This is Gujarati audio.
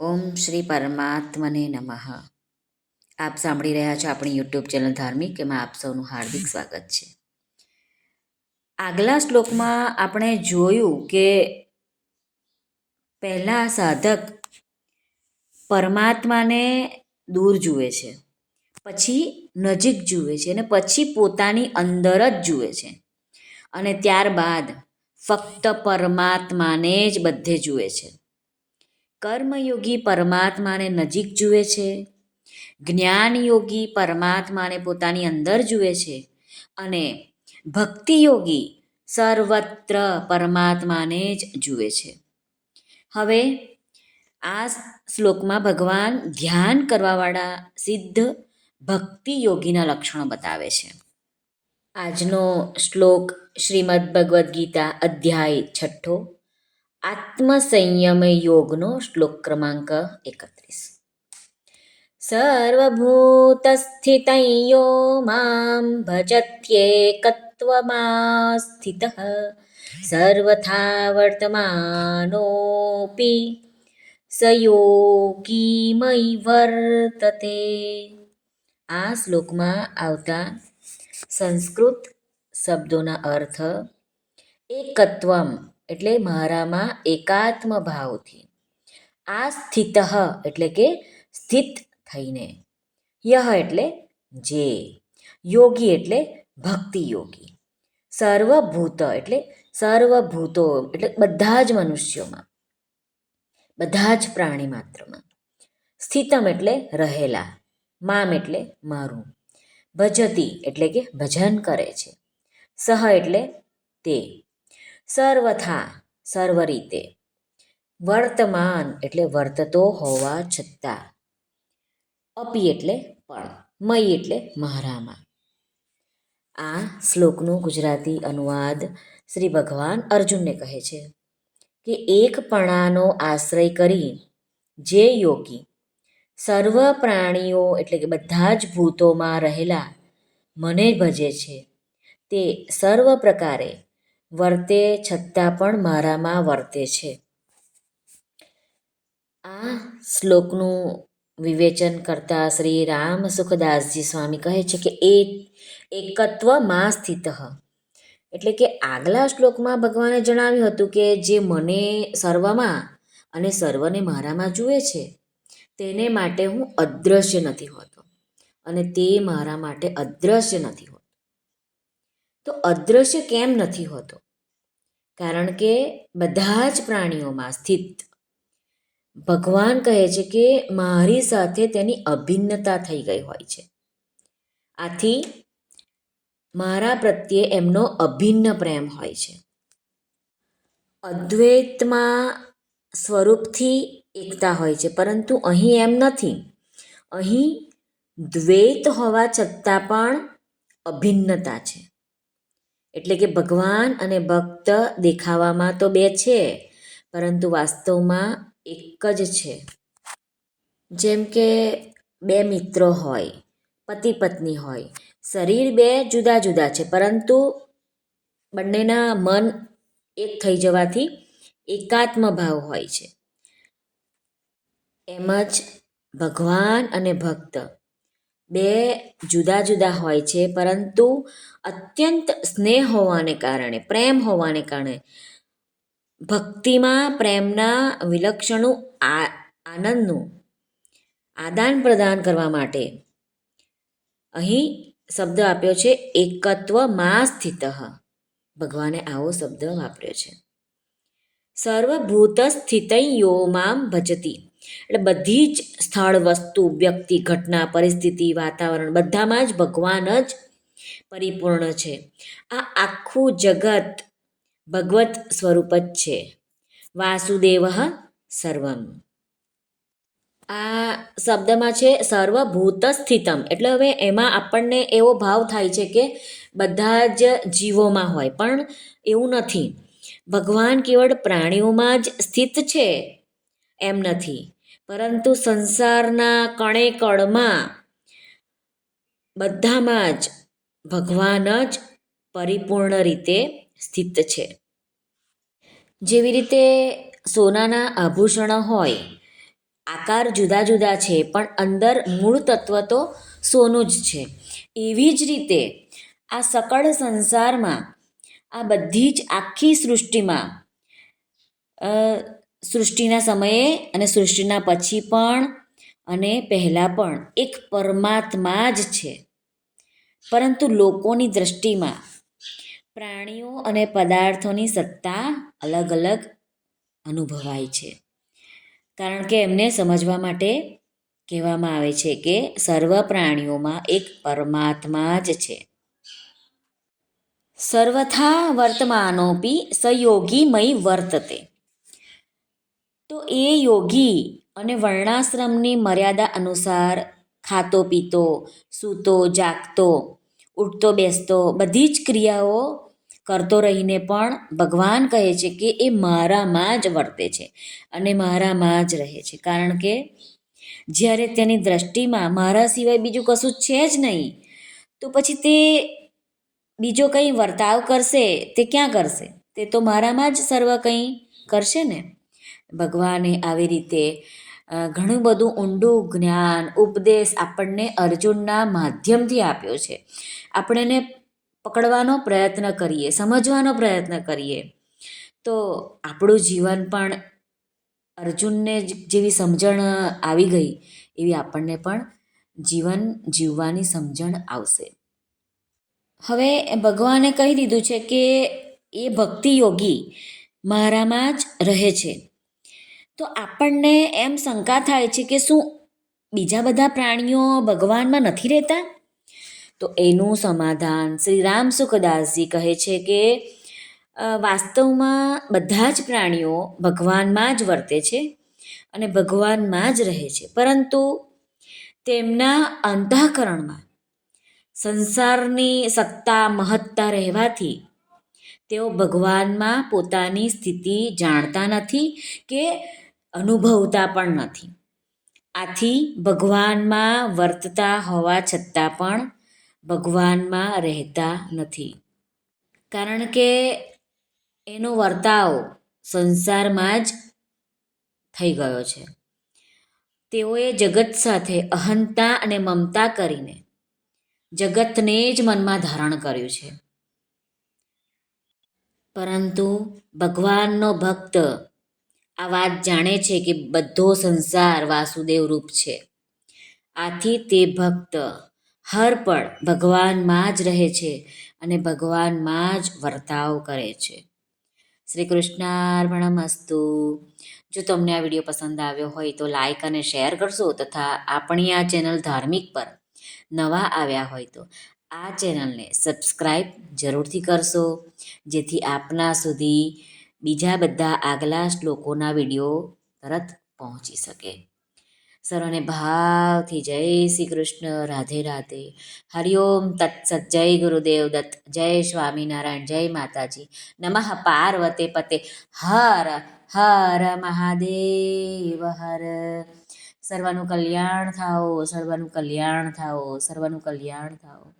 ઓમ શ્રી પરમાત્મને નમઃ. આપ સાંભળી રહ્યા છો આપણી યુટ્યુબ ચેનલ ધાર્મિક, એમાં આપ સૌનું હાર્દિક સ્વાગત છે. આગલા શ્લોકમાં આપણે જોયું કે પહેલા સાધક પરમાત્માને દૂર જુએ છે, પછી નજીક જુએ છે અને પછી પોતાની અંદર જ જુએ છે અને ત્યારબાદ ફક્ત પરમાત્માને જ બધે જુએ છે. કર્મયોગી પરમાત્માને નજીક જુએ છે. જ્ઞાનયોગી પરમાત્માને પોતાની અંદર જુએ છે. અને ભક્તિયોગી સર્વત્ર પરમાત્માને જ જુએ છે. હવે આ શ્લોકમાં ભગવાન ધ્યાન કરવાવાળા સિદ્ધ ભક્તિ યોગીના લક્ષણો બતાવે છે. આજનો શ્લોક શ્રીમદ ભગવદ્ ગીતા અધ્યાય છઠ્ઠો આત્મસંયમ યોગનો શ્લોક ક્રમાંક એકત્રીસ. સર્વભૂતસ્થિતં યો માં ભજત્યેકત્વમાં સ્થિત સર્વથા વર્તમાનોપી સયોગીમય વર્તતે. આ શ્લોકમાં આવતા સંસ્કૃત શબ્દોના અર્થ એકત્વમ એટલે મારામાં એકાત્મ ભાવથી આ સ્થિત એટલે કે સ્થિત થઈને. યહ એટલે જે. યોગી એટલે ભક્તિ યોગી સર્વભૂત એટલે સર્વભૂતો એટલે બધા જ મનુષ્યોમાં. બધા જ પ્રાણી માત્રમાં. સ્થિતમ એટલે રહેલા. મામ એટલે મારું. ભજતી એટલે કે ભજન કરે છે. સહ એટલે તે. સર્વથા સર્વ રીતે વર્તમાન એટલે વર્તતો હોવા છતાં. અપી એટલે પણ મય એટલે મહારામાં આ શ્લોકનું ગુજરાતી અનુવાદ શ્રી ભગવાન અર્જુનને કહે છે કે એકપણાનો આશ્રય કરી જે યોગી સર્વ પ્રાણીઓ એટલે કે બધા જ ભૂતોમાં રહેલા મને ભજે છે તે સર્વ પ્રકારે વર્તે છતાં પણ મારામાં વર્તે છે. આ શ્લોકનું વિવેચન કરતા શ્રી રામ સુખદાસજી સ્વામી કહે છે કે એ એકત્વમાં સ્થિત. એટલે કે આગલા શ્લોકમાં ભગવાને જણાવ્યું હતું કે જે મને સર્વમાં અને સર્વને મારામાં જુએ છે, તેને માટે હું અદ્રશ્ય નથી હોતો અને તે મારા માટે અદ્રશ્ય નથી હોતો. તો અદ્રશ્ય કેમ નથી હોતો? કારણ કે બધા જ પ્રાણીઓમાં સ્થિત. ભગવાન કહે છે કે મારી સાથે તેની અભિન્નતા થઈ ગઈ હોય છે. આથી મારા પ્રત્યે એમનો અભિન્ન પ્રેમ હોય છે. અદ્વૈતમાં સ્વરૂપથી એકતા હોય છે, પરંતુ અહીં એમ નથી. અહીં દ્વૈત હોવા છતાં પણ અભિન્નતા છે. એટલે કે ભગવાન અને ભક્ત દેખાવામાં તો બે છે, પરંતુ વાસ્તવમાં એક જ છે. જેમ કે બે મિત્રો હોય, પતિ પત્ની હોય, શરીર બે જુદા જુદા છે, પરંતુ બંનેના મન એક થઈ જવાથી એકાત્મ ભાવ હોય છે. એમ જ ભગવાન અને ભક્ત. બે જુદા જુદા હોય છે, પરંતુ અત્યંત સ્નેહ હોવાને કારણે, પ્રેમ હોવાને કારણે, ભક્તિમાં પ્રેમના વિલક્ષણું આ, આનંદનું આદાન પ્રદાન કરવા માટે અહીં શબ્દ આપ્યો છે, એકત્વમાં સ્થિત. ભગવાને આવો શબ્દ વાપર્યો છે. સર્વભૂત સ્થિત યોમામ ભજતી. એટલે બધી જ સ્થળ વસ્તુ, વ્યક્તિ, ઘટના, પરિસ્થિતિ, વાતાવરણ બધામાં જ ભગવાન જ પરિપૂર્ણ છે. આ આખું જગત ભગવત સ્વરૂપ જ છે. વાસુદેવ સર્વમ. આ શબ્દમાં છે સર્વભૂત સ્થિતમ એટલે હવે એમાં આપણને એવો ભાવ થાય છે કે બધા જ જીવોમાં હોય. પણ એવું નથી. ભગવાન કેવળ પ્રાણીઓમાં જ સ્થિત છે એમ નથી. પરંતુ સંસારના કણે કણમાં બધામાં જ ભગવાન જ પરિપૂર્ણ રીતે સ્થિત છે. જેવી રીતે સોનાના આભૂષણો હોય, આકાર જુદા જુદા છે, પણ અંદર મૂળ તત્વ તો સોનું જ છે. એવી જ રીતે આ સકળ સંસારમાં આ બધી જ આખી સૃષ્ટિમાં સૃષ્ટિના સમયે અને સૃષ્ટિના પછી પણ અને પહેલાં પણ એક પરમાત્મા જ છે. પરંતુ લોકોની દૃષ્ટિમાં પ્રાણીઓ અને પદાર્થોની સત્તા અલગ અલગ અનુભવાય છે. કારણ કે એમને સમજવા માટે કહેવામાં આવે છે કે સર્વ પ્રાણીઓમાં એક પરમાત્મા જ છે. સર્વથા વર્તમાનોપી સયોગીમય વર્તતે. તો એ યોગી અને વર્ણાશ્રમની મર્યાદા અનુસાર ખાતો, પીતો, સૂતો, જાગતો, ઉઠતો, બેસતો, બધી જ ક્રિયાઓ કરતો રહીને પણ ભગવાન કહે છે કે એ મારામાં જ વર્તે છે અને મારામાં જ રહે છે. કારણ કે જ્યારે તેની દ્રષ્ટિમાં મારા સિવાય બીજું કશું છે જ નહીં, તો પછી તે બીજો કંઈ વર્તાવ કરશે, તે ક્યાં કરશે? તે તો મારામાં જ સર્વ કંઈ કરશે ને? ભગવાને આવી રીતે ઘણું બધું ઊંડું જ્ઞાન, ઉપદેશ આપણને અર્જુનના માધ્યમથી આપ્યો છે. આપણે એને પકડવાનો પ્રયત્ન કરીએ, સમજવાનો પ્રયત્ન કરીએ, તો આપણું જીવન પણ અર્જુનને જેવી સમજણ આવી ગઈ, એવી આપણને પણ જીવન જીવવાની સમજણ આવશે. હવે ભગવાને કહી દીધું છે કે એ ભક્તિ યોગી મારામાં જ રહે છે. તો આપણને એમ શંકા થાય છે કે શું બીજા બધા પ્રાણીઓ ભગવાનમાં નથી રહેતા? તો એનું સમાધાન શ્રી રામ સુખદાસજી કહે છે કે વાસ્તવમાં બધા જ પ્રાણીઓ ભગવાનમાં જ વર્તે છે અને ભગવાનમાં જ રહે છે. પરંતુ તેમના અંતઃકરણમાં સંસારની સત્તા મહત્તા રહેવાથી તેઓ ભગવાનમાં પોતાની સ્થિતિ જાણતા નથી કે અનુભવતા પણ નથી. આથી ભગવાનમાં વર્તતા હોવા છતાં પણ ભગવાનમાં રહેતા નથી. કારણ કે એનો વર્તાવ સંસારમાં જ થઈ ગયો છે. તેઓએ જગત સાથે અહંતા અને મમતા કરીને જગતને જ મનમાં ધારણ કર્યું છે. પરંતુ ભગવાનનો ભક્ત આ વાત જાણે છે કે બધો સંસાર વાસુદેવ રૂપ છે. આથી તે ભક્ત હર ભગવાનમાં જ રહે છે અને ભગવાનમાં જ વર્તાવ કરે છે. શ્રી કૃષ્ણાર્પણમસ્તુ જો તમને આ વીડિયો પસંદ આવ્યો હોય તો લાઈક અને શેર કરશો તથા આપણી આ ચેનલ ધાર્મિક પર નવા આવ્યા હોય તો આ ચેનલને સબસ્ક્રાઈબ જરૂરથી કરશો, જેથી આપના સુધી બીજા બધા આગલા શ્લોકોના વીડિયો તરત પહોંચી શકે. સર્વને ભાવથી જય શ્રી કૃષ્ણ, રાધે રાધે. હરિઓમ તત્સત જય ગુરુદેવ દત્ત. જય સ્વામિનારાયણ, જય માતાજી. નમઃ પાર્વતે પતે. હર હર મહાદેવ, હર. સર્વનું કલ્યાણ થાઓ, સર્વનું કલ્યાણ થાઓ, સર્વનું કલ્યાણ થાઓ.